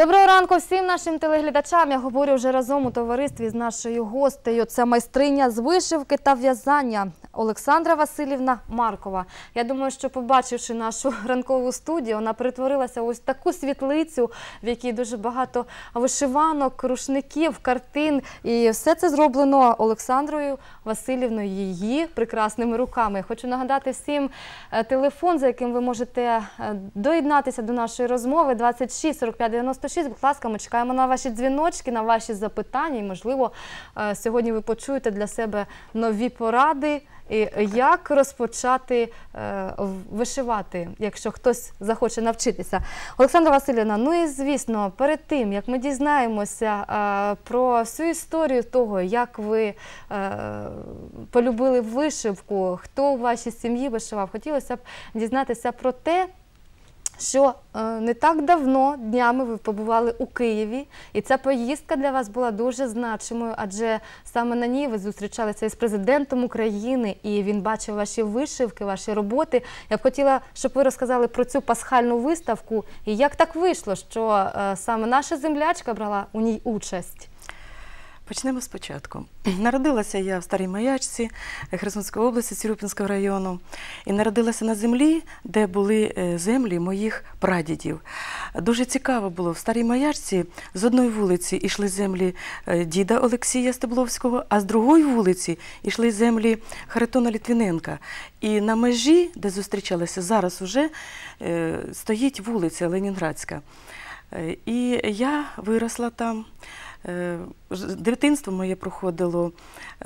Доброго ранку всім нашим телеглядачам. Я говорю вже разом у товаристві з нашою гостею. Це майстриня з вишивки та в'язання Олександра Васильівна Маркова. Я думаю, що побачивши нашу ранкову студію, вона перетворилася ось таку світлицю, в якій дуже багато вишиванок, рушників, картин. І все це зроблено Олександрою Васильівною її прекрасними руками. Хочу нагадати всім е, телефон, за яким ви можете е, доєднатися до нашої розмови 26 45 96. Будь ласка, ми чекаємо на ваші дзвіночки, на ваші запитання. І, можливо, е, сьогодні ви почуєте для себе нові поради. І як розпочати е, вишивати, якщо хтось захоче навчитися? Олександра Васильівна, ну і звісно, перед тим як ми дізнаємося е, про всю історію того, як ви полюбили вишивку, хто у вашій сім'ї вишивав, хотілося б дізнатися про те, що е, не так давно днями ви побували у Києві, і ця поїздка для вас була дуже значимою, адже саме на ній ви зустрічалися із президентом України, і він бачив ваші вишивки, ваші роботи. Я б хотіла, щоб ви розказали про цю пасхальну виставку і як так вийшло, що е, саме наша землячка брала у ній участь. Почнемо спочатку. Народилася я в Старій Маячці Херсонської області, Сірупінського району, і народилася на землі, де були е, землі моїх прадідів. Дуже цікаво було в Старій Маячці з одної вулиці йшли землі е, діда Олексія Стебловського, а з другої вулиці йшли землі Харитона Літвіненка. І на межі, де зустрічалися зараз, уже е, стоїть вулиця Ленінградська. І я виросла там. Е, Дитинство моє проходило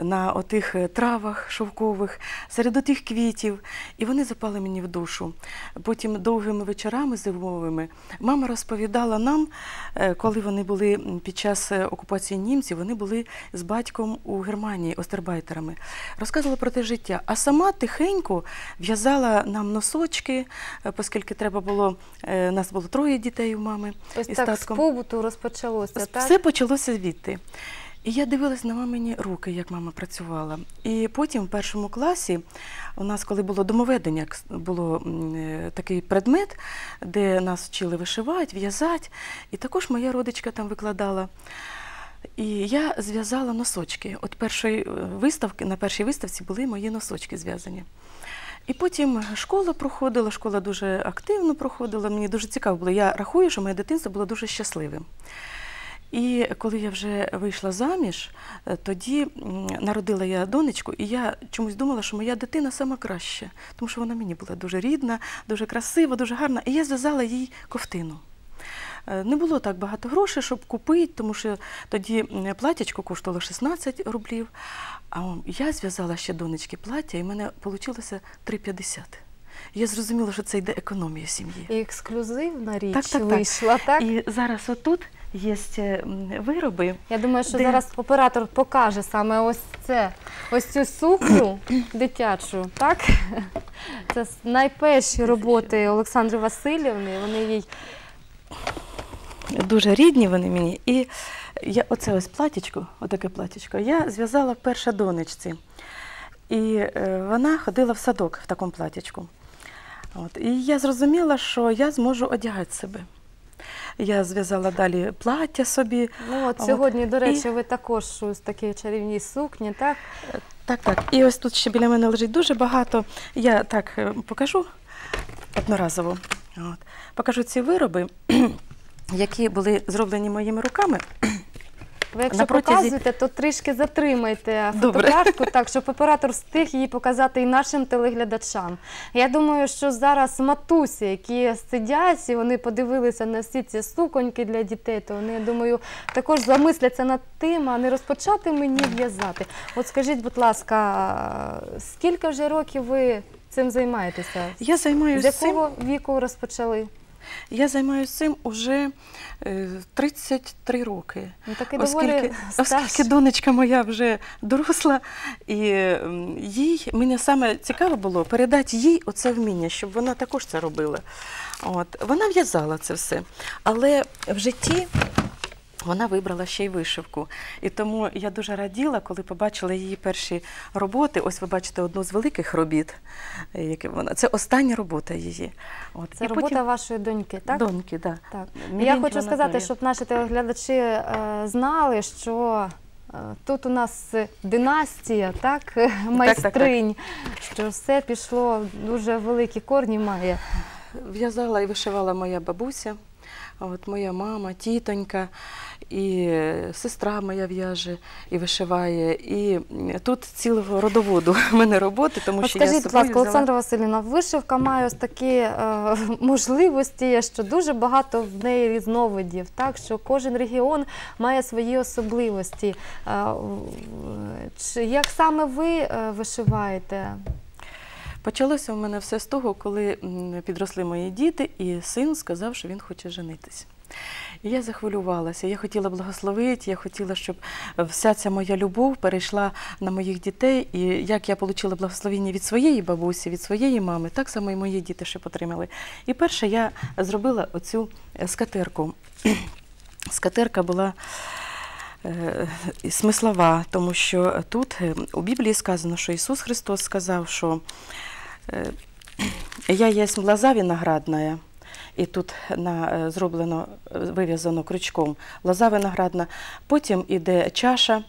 на отих е, травах шовкових, серед отих квітів, і вони запали мені в душу. Потім довгими вечорами зимовими мама розповідала нам, е, коли вони були під час окупації німців, вони були з батьком у Германії остербайтерами. Розказувала про те життя. А сама тихенько в'язала нам носочки, оскільки треба було, нас було троє дітей у мами. Ось так з побуту розпочалося. Так? Все почалося звідти. І я дивилась на мамині руки, як мама працювала. І потім в першому класі у нас, коли було домоведення, було е, такий предмет, де нас вчили вишивати, в'язати. І також моя родичка там викладала. І я зв'язала носочки. От першої е, виставки, на першій виставці були мої носочки зв'язані. І потім школа проходила, школа дуже активно проходила. Мені дуже цікаво було. Я рахую, що моє дитинство було дуже щасливим. І коли я вже вийшла заміж, е, тоді народила я донечку, і я чомусь думала, що моя дитина сама краща, тому що вона мені була дуже рідна, дуже красива, дуже гарна. І я зв'язала їй ковтину. Е, Не було так багато грошей, щоб купити, тому що тоді платячко коштувало 16 рублів. А я зв'язала ще донечки плаття, і в мене вийшло 3,50. І Я зрозуміла, що це йде економія сім'ї. І ексклюзивна річ Так, так, так. вийшла, так? І зараз отут є е, вироби. Я думаю, що Де? зараз оператор покаже саме ось це, ось цю сукню дитячу, так? Це найперші роботи Олександри Васильівни. Вони їй Дуже рідні вони мені. І я, оце ось платічко, отаке платічко, я зв'язала вперше донечці. І е, вона ходила в садок в такому платічку. От. І я зрозуміла, що я зможу одягати себе. Я зв'язала далі плаття собі. ну от От. сьогодні, до І- речі, ви також у такій чарівній сукні, так? Так, так. І ось тут ще біля мене лежить дуже багато. Я так е, покажу одноразово. От. Покажу ці вироби, які були зроблені моїми руками. Ви якщо На протязі- показуєте, то трішки затримайте фотокартку, так щоб оператор встиг її показати і нашим телеглядачам. Я думаю, що зараз матусі, які сидять, і вони подивилися на всі ці суконьки для дітей, то вони, я думаю, також замисляться над тим, а не розпочати мені в'язати. От скажіть, будь ласка, скільки вже років ви цим займаєтеся? Я З займаюся цим. якого віку розпочали? Я займаюся цим уже е, 33 роки. Ну, так і Оскільки, оскільки донечка моя вже доросла, і їй мені саме цікаво було передати їй оце вміння, щоб вона також це робила. От. Вона в'язала це все. Але в житті Вона вибрала ще й вишивку. І тому я дуже раділа, коли побачила її перші роботи. Ось ви бачите одну з великих робіт. е, які вона. Це остання робота її. От. Це І робота потім... вашої доньки, так? Доньки, да. Так. Мілінь Я хочу сказати, щоб наші телеглядачі е, знали, що е, тут у нас династія, так, майстринь, що все пішло, дуже великі корні має. В'язала і вишивала моя бабуся, от моя мама, тітонька, і е, сестра моя в'яже і вишиває. І тут цілого родоводу в мене роботи, тому От що я з скажіть, будь ласка, взяла- Олександра Васильівна, вишивка має ось такі е, можливості, що дуже багато в неї різновидів, так що кожен регіон має свої особливості. Е, чи як саме ви е, вишиваєте? Почалося у мене все з того, коли підросли мої діти, і син сказав, що він хоче женитися. І я захвилювалася. Я хотіла благословити, я хотіла, щоб вся ця моя любов перейшла на моїх дітей. І як я отримала благословення від своєї бабусі, від своєї мами, так само і мої діти ще отримали. І перше я зробила оцю е, скатерку. Скатерка була е, смислова, тому що тут е, у Біблії сказано, що Ісус Христос сказав, що я єсть лоза виноградная, і тут на, е, зроблено, е, вив'язано крючком лоза виноградна. Потім іде чаша,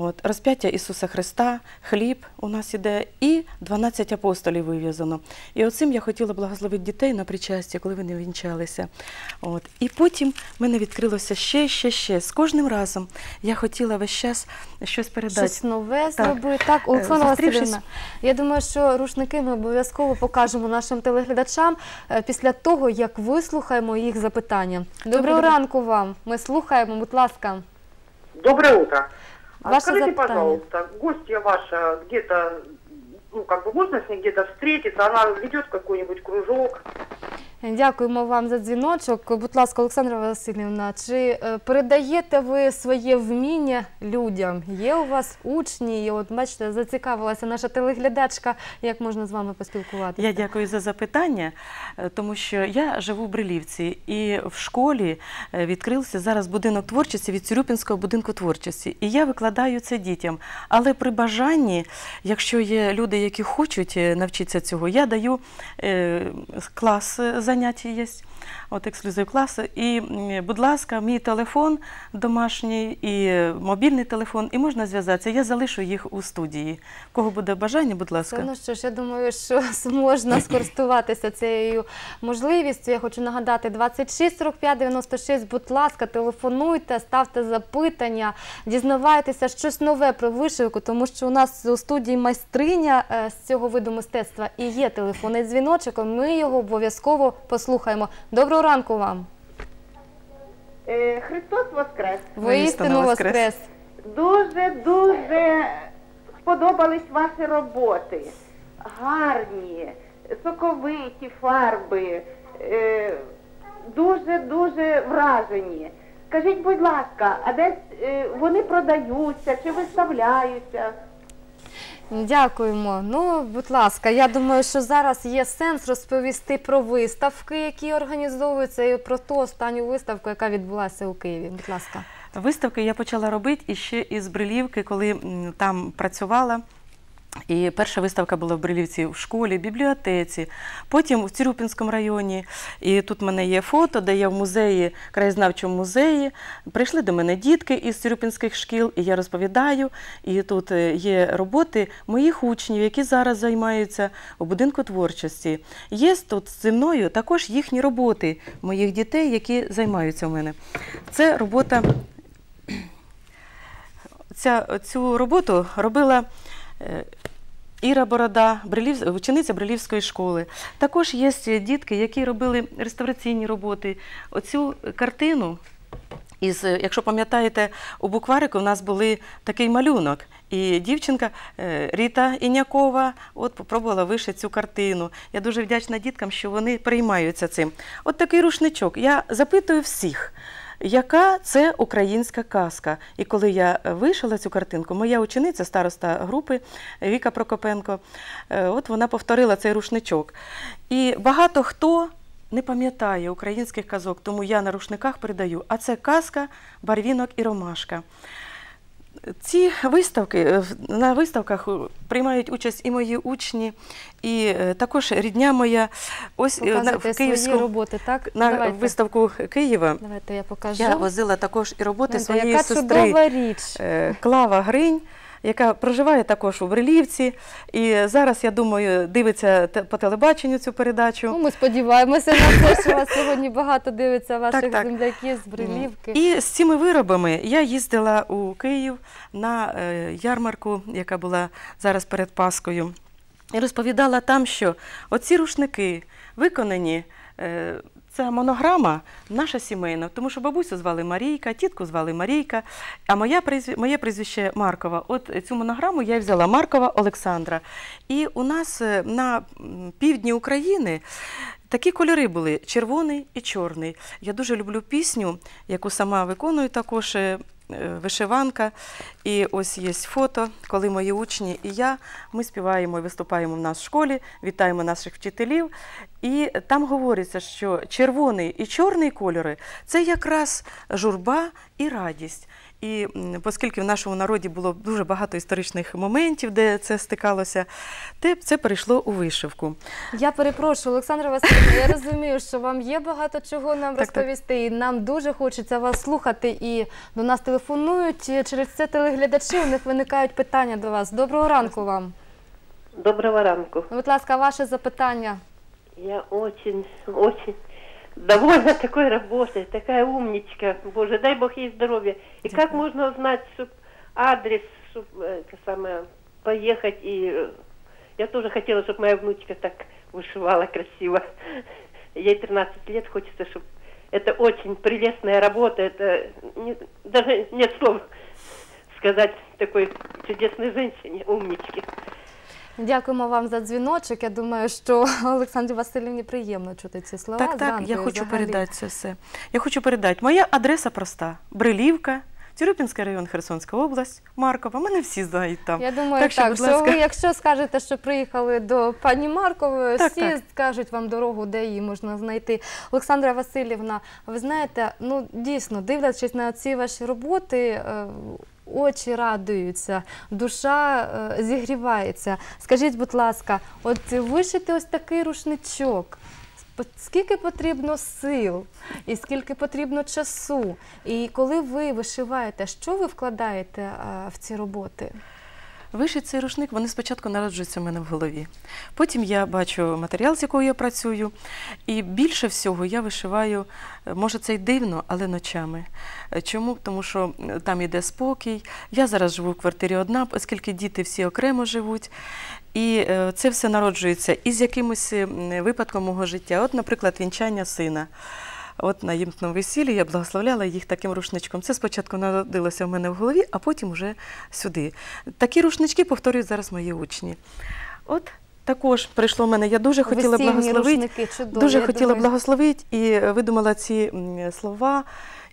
от, розп'яття Ісуса Христа, хліб у нас іде, і 12 апостолів вив'язано. І оцим я хотіла благословити дітей на причастя, коли вони вінчалися. От. І потім в мене відкрилося ще, ще, ще. З кожним разом я хотіла весь час щось передати. Щось нове зробити. Так, Олександра зустрівшись- Васильівна, я думаю, що рушники ми обов'язково покажемо нашим телеглядачам е, після того, як вислухаємо їх запитання. Доброго Добре. ранку вам. Ми слухаємо, будь ласка. Доброе утро. Ваше скажите, запитание. пожалуйста, гостья ваша где-то, ну, как бы можно с ней где-то встретиться? Она ведет какой-нибудь кружок? Дякуємо вам за дзвіночок. Будь ласка, Олександра Васильівна, чи е, передаєте ви своє вміння людям? Є у вас учні? І от бачите, зацікавилася наша телеглядачка, як можна з вами поспілкуватися. Я дякую за запитання, е, тому що я живу в Брилівці, і в школі е, відкрився зараз будинок творчості від Цюрюпінського будинку творчості. І я викладаю це дітям. Але при бажанні, якщо є люди, які хочуть навчитися цього, я даю клас е, заняття є. От ексклюзив класи. І, будь ласка, мій телефон домашній і мобільний телефон, і можна зв'язатися. Я залишу їх у студії. Кого буде бажання, будь ласка. Ну що ж, я думаю, що можна скористуватися цією можливістю. Я хочу нагадати 26 45 96, будь ласка, телефонуйте, ставте запитання, дізнавайтеся щось нове про вишивку, тому що у нас у студії майстриня е, з цього виду мистецтва і є телефонний дзвіночок. Ми його обов'язково послухаємо. Доброго ранку вам! Е, Христос Воскрес! Воістину воскрес. воскрес! Дуже дуже сподобались ваші роботи. Гарні, соковиті фарби, е, дуже дуже вражені. Скажіть, будь ласка, а десь е, вони продаються чи виставляються? Дякуємо. Ну, будь ласка, я думаю, що зараз є сенс розповісти про виставки, які організовуються, і про ту останню виставку, яка відбулася у Києві. Будь ласка. Виставки я почала робити іще із Брилівки, коли там працювала. І перша виставка була в Брилівці в школі, бібліотеці, потім в Цюрюпінському районі. І тут в мене є фото, де я в музеї, краєзнавчому музеї. Прийшли до мене дітки із Цюрюпінських шкіл, і я розповідаю. І тут е, є роботи моїх учнів, які зараз займаються у будинку творчості. Є тут зі мною також їхні роботи моїх дітей, які займаються у мене. Це робота ця, цю роботу робила е, Іра Борода, Брилів, учениця Брилівської школи. Також є дітки, які робили реставраційні роботи. Оцю картину. Із, якщо пам'ятаєте, у букварику в нас були такий малюнок, і дівчинка е, Ріта Інякова от попробувала вишити цю картину. Я дуже вдячна діткам, що вони приймаються цим. От такий рушничок. Я запитую всіх. Яка це українська казка? І коли я вишила цю картинку, моя учениця, староста групи Віка Прокопенко, е, от вона повторила цей рушничок. І багато хто не пам'ятає українських казок, тому я на рушниках передаю. А це казка, барвінок і ромашка. Ці виставки е, на виставках приймають участь і мої учні, і е, також рідня моя. Ось е, на, Показуєте в свої Київську роботи, так? на Давайте. виставку Києва. Давайте я покажу. Я возила також і роботи своєї яка сестри чудова річ. Клава Гринь, яка проживає також у Брилівці. І зараз, я думаю, дивиться по телебаченню цю передачу. Ну, ми сподіваємося на те, що вас сьогодні багато дивиться ваших Так, так. земляків з Брилівки. І з цими виробами я їздила у Київ на е, ярмарку, яка була зараз перед Паскою, і розповідала там, що оці рушники виконані. Е, Це монограма наша сімейна, тому що бабусю звали Марійка, тітку звали Марійка, а моя моє прізвище Маркова. От цю монограму я взяла Маркова Олександра. І у нас е, на півдні України Такі кольори були червоний і чорний. Я дуже люблю пісню, яку сама виконую також. Е, Вишиванка, і ось є фото, коли мої учні і я ми співаємо і виступаємо в нас в школі, вітаємо наших вчителів. І там говориться, що червоний і чорний кольори це якраз журба і радість. І оскільки в нашому народі було дуже багато історичних моментів, де це стикалося, те це перейшло у вишивку. Я перепрошую, Олександра Васильівна, я розумію, що вам є багато чого нам Так, так. розповісти, і нам дуже хочеться вас слухати. І до нас телефонують через це телеглядачі. У них виникають питання до вас. Доброго ранку вам. Доброго ранку. Будь ласка, ваше запитання. Я очень, очень довольна такой работой, такая умничка. Боже, дай Бог ей здоровья. И как можно узнать чтоб адрес, чтобы это самое, поехать и... э, Я тоже хотела, чтобы моя внучка так вышивала красиво. Ей 13 лет, хочется, чтобы... Это очень прелестная работа, это не- даже нет слов сказать такой чудесной женщине, умничке. Дякуємо вам за дзвіночок. Я думаю, що Олександрі Васильівні приємно чути ці слова. Так, так, зранку я хочу взагалі. передати це все. Я хочу передати. Моя адреса проста: Брилівка, Тюрюпінський район, Херсонська область, Маркова. Мене всі знають там. Я думаю, Так так, що, що, будь ласка. ви, якщо скажете, що приїхали до пані Маркової, Так, всі так. скажуть вам дорогу, де її можна знайти. Олександра Васильівна, ви знаєте, ну дійсно, дивлячись на ці ваші роботи. Очі радуються, душа е, зігрівається. Скажіть, будь ласка, от вишити ось такий рушничок. Скільки потрібно сил і скільки потрібно часу? І коли ви вишиваєте, що ви вкладаєте е, в ці роботи? Вишить цей рушник, вони спочатку народжуються в мене в голові. Потім я бачу матеріал, з якого я працюю, і більше всього я вишиваю, е, може це й дивно, але ночами. Е, Чому? Тому що там іде спокій. Я зараз живу в квартирі одна, оскільки діти всі окремо живуть. І е, це все народжується із якимось випадком мого життя. От, наприклад, вінчання сина. От на їмтному весіллі я благословляла їх таким рушничком. Це спочатку народилося в мене в голові, а потім вже сюди. Такі рушнички повторюють зараз мої учні. От також прийшло в мене. Я дуже хотіла Весільні благословити. чудові. Дуже хотіла думаю, благословити і видумала ці слова,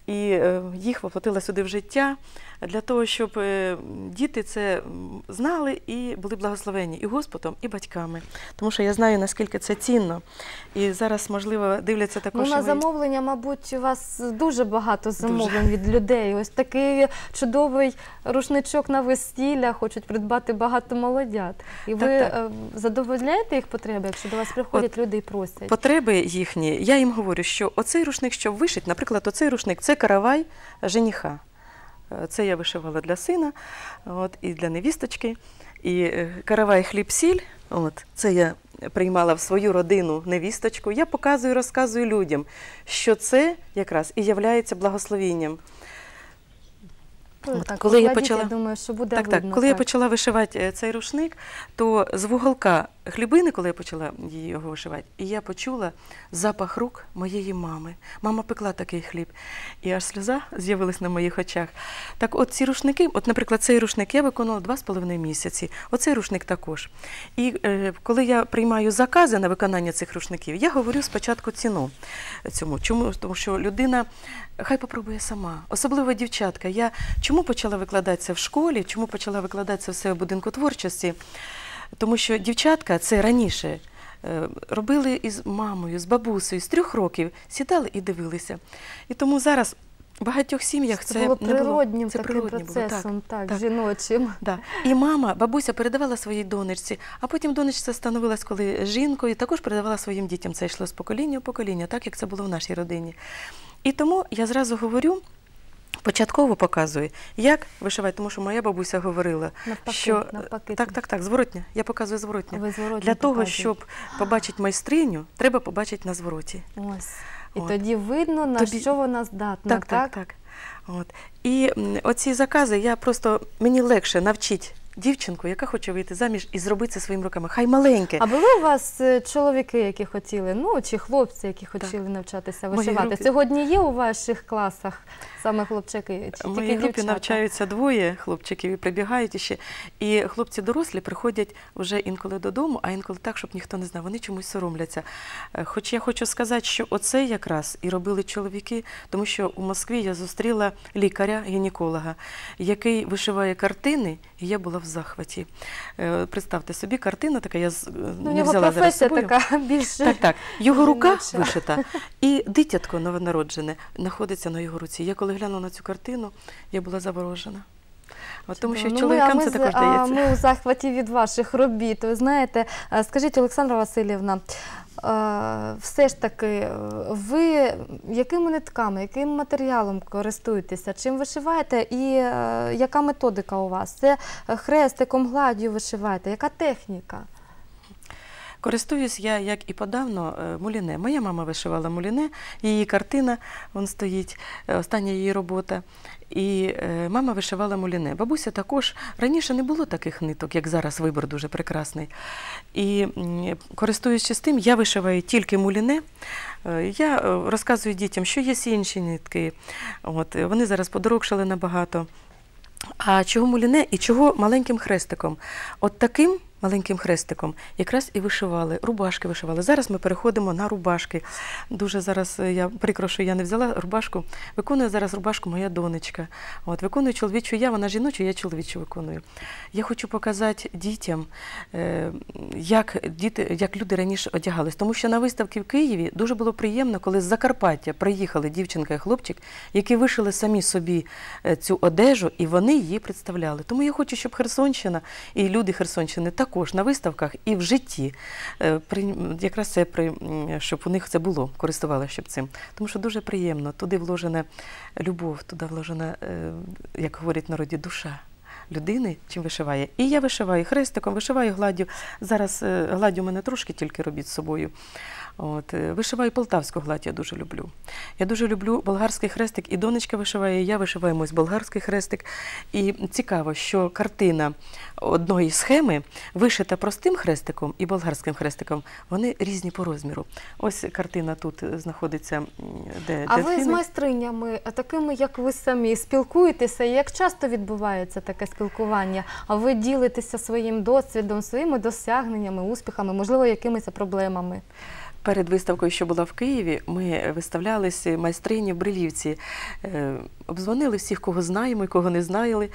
і е, їх воплотила сюди в життя для того, щоб е, діти це знали і були благословені і Господом, і батьками. Тому що я знаю, наскільки це цінно. І зараз, можливо, дивляться Ну, також. і на замовлення, мабуть, у вас дуже багато замовлень від людей. Ось такий чудовий рушничок на весілля хочуть придбати багато молодят. І ви Так, е, задовольняєте їх потреби, якщо до вас приходять люди і просять? Потреби їхні, я їм говорю, що оцей рушник, що вишить, наприклад, оцей рушник це каравай жениха. Це я вишивала для сина от, і для невісточки. І е, каравай хліб-сіль, от, це я приймала в свою родину невісточку. Я показую, розказую людям, що це якраз і являється благословінням. От так коли я почала- думаю, що буде Так, видно. так. Коли я почала вишивати е, цей рушник, то з вуголка хлібини, коли я почала її його вишивати, і я почула запах рук моєї мами. Мама пекла такий хліб, і аж сльоза з'явилась на моїх очах. Так, от ці рушники, от, наприклад, цей рушник я виконувала два з половиною місяці. Оцей рушник також. І е, коли я приймаю закази на виконання цих рушників, я говорю спочатку ціну цьому. Чому? Тому що людина хай попробує сама, особливо дівчатка. Я чому почала викладати це в школі, чому почала викладати це все в будинку творчості? Тому що дівчатка це раніше е, робили із мамою, з бабусею, з трьох років, сідали і дивилися. І тому зараз в багатьох сім'ях це, Це було природнім Це таким природнє було, так, так, жіночим. Да. І мама, бабуся передавала своїй донечці, а потім донечця становилась коли жінкою, також передавала своїм дітям. Це йшло з покоління в покоління, так як це було в нашій родині. І тому я зразу говорю. Початково показую, як вишивати, тому що моя бабуся говорила, Навпаки, що навпаки. так, так, так, зворотня. Я показую зворотня. Ви зворотня Для того, щоб побачити майстриню, треба побачити на звороті. Ось. І От. тоді видно, на Тобі- що вона здатна, Так, так, так. От. І оці закази я просто мені легше навчити дівчинку, яка хоче вийти заміж і зробити це своїми руками. Хай маленьке. А були у вас е, чоловіки, які хотіли, ну чи хлопці, які хотіли навчатися вишивати? групі- Сьогодні є у ваших класах саме хлопчики? Чи В моїй групі дівчата? навчаються двоє хлопчиків і прибігають іще. І хлопці дорослі приходять вже інколи додому, а інколи так, щоб ніхто не знав. Вони чомусь соромляться. Е, Хоч я хочу сказати, що оце якраз і робили чоловіки, тому що у Москві я зустріла лікаря, гінеколога, який вишиває картини, і я була в захваті. Е, Представте собі, картина така, я Ну, не взяла зараз з собою. така більше. Так, так. Його рука вишита, і дитятко новонароджене знаходиться на його руці. Я коли глянула на цю картину, я була заворожена. От, тому що Ну, чоловікам ми це також дається. Ми у захваті від ваших робіт. Ви знаєте, е, скажіть, Олександра Васильівна, е, все ж таки, е, ви якими нитками, яким матеріалом користуєтеся? Чим вишиваєте і е, яка методика у вас? Це хрестиком, гладдю вишиваєте? Яка техніка? Користуюсь я, як і подавно, е, муліне. Моя мама вишивала муліне, її картина вон стоїть, е, остання її робота. І е, мама вишивала муліне. Бабуся також раніше не було таких ниток, як зараз вибор дуже прекрасний. І користуючись тим, я вишиваю тільки муліне. Я розказую дітям, що є інші нитки. От, вони зараз подорожчали набагато. А чого муліне і чого маленьким хрестиком? От таким маленьким хрестиком якраз і вишивали, рубашки вишивали. Зараз ми переходимо на рубашки. Дуже зараз е, я прикро, що я не взяла рубашку. Виконує зараз рубашку моя донечка. От, виконую чоловічу я, вона жіночу, я чоловічу виконую. Я хочу показати дітям, е, як, діти, як люди раніше одягались. Тому що на виставці в Києві дуже було приємно, коли з Закарпаття приїхали дівчинка і хлопчик, які вишили самі собі е, цю одежу, і вони її представляли. Тому я хочу, щоб Херсонщина і люди Херсонщини також на виставках і в житті е, якраз це при, щоб у них це було, користувалися цим. Тому що дуже приємно, туди вложена любов, туди вложена, е, як говорять народі, душа. Людини чим вишиває. І я вишиваю хрестиком, вишиваю гладдю. Зараз гладю гладдю у мене трошки тільки робіть з собою. От, е, вишиваю полтавську гладь, я дуже люблю. Я дуже люблю болгарський хрестик, і донечка вишиває, і я вишиваю ось болгарський хрестик. І цікаво, що картина одної схеми вишита простим хрестиком і болгарським хрестиком, вони різні по розміру. Ось картина тут знаходиться, де А ви з майстринями, такими, як ви самі, спілкуєтеся? Як часто відбувається таке спілкування? А ви ділитеся своїм досвідом, своїми досягненнями, успіхами, можливо, якимись проблемами? Перед виставкою, що була в Києві, ми виставлялися майстрині в Брилівці. Е, Обдзвонили всіх, кого знаємо і кого не знали,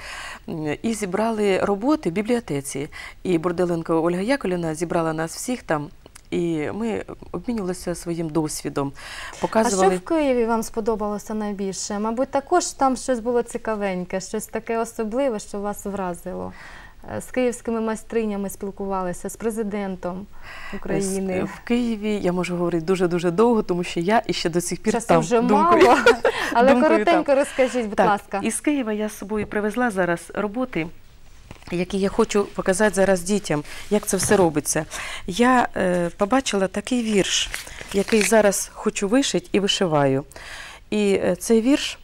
і зібрали роботи в бібліотеці. І Бурделенко Ольга Яковлівна зібрала нас всіх там. І ми обмінювалися своїм досвідом, А що в Києві вам сподобалося найбільше? Мабуть, також там щось було цікавеньке, щось таке особливе, що вас вразило. Е, З київськими майстринями спілкувалися, з президентом України. В Києві я можу говорити дуже дуже довго, тому що я іще до сих пір Часу там вже думкою. мало, але думкою коротенько там. розкажіть, будь так, ласка. Із Києва я з собою привезла зараз роботи, які я хочу показати зараз дітям, як це все робиться. Я е, побачила такий вірш, який зараз хочу вишити і вишиваю. І е, цей вірш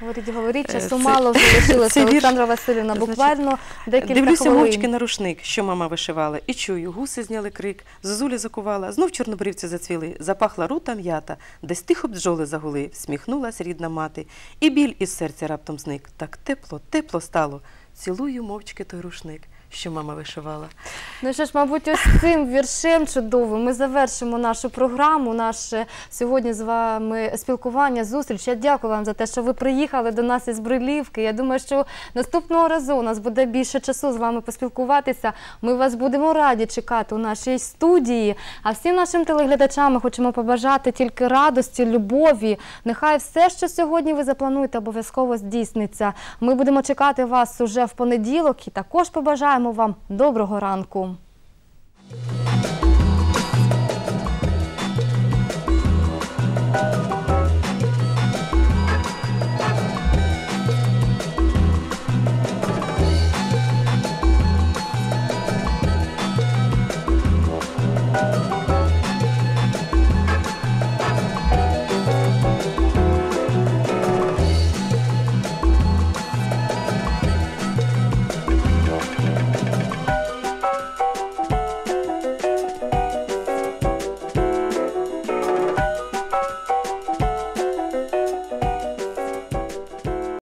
Говоріть, говоріть, Е, часу це- мало вже лишилося. це вірш, Олександра Васильівна, значить, буквально декілька Дивлюся хвилин. мовчки на рушник, що мама вишивала, і чую, гуси зняли крик, зозулі закувала, знов чорнобривці зацвіли, запахла рута м'ята, десь тихо бджоли загули, всміхнулась рідна мати, і біль із серця раптом зник. Так тепло, тепло стало. Цілую мовчки той рушник. Що мама вишивала. Ну що ж, мабуть, ось цим віршем чудовим ми завершимо нашу програму, наше сьогодні з вами спілкування, зустріч. Я дякую вам за те, що ви приїхали до нас із Брилівки. Я думаю, що наступного разу у нас буде більше часу з вами поспілкуватися. Ми вас будемо раді чекати у нашій студії. А всім нашим телеглядачам хочемо побажати тільки радості, любові. Нехай все, що сьогодні ви заплануєте, обов'язково здійсниться. Ми будемо чекати вас уже в понеділок і також побажаємо бажаємо вам доброго ранку.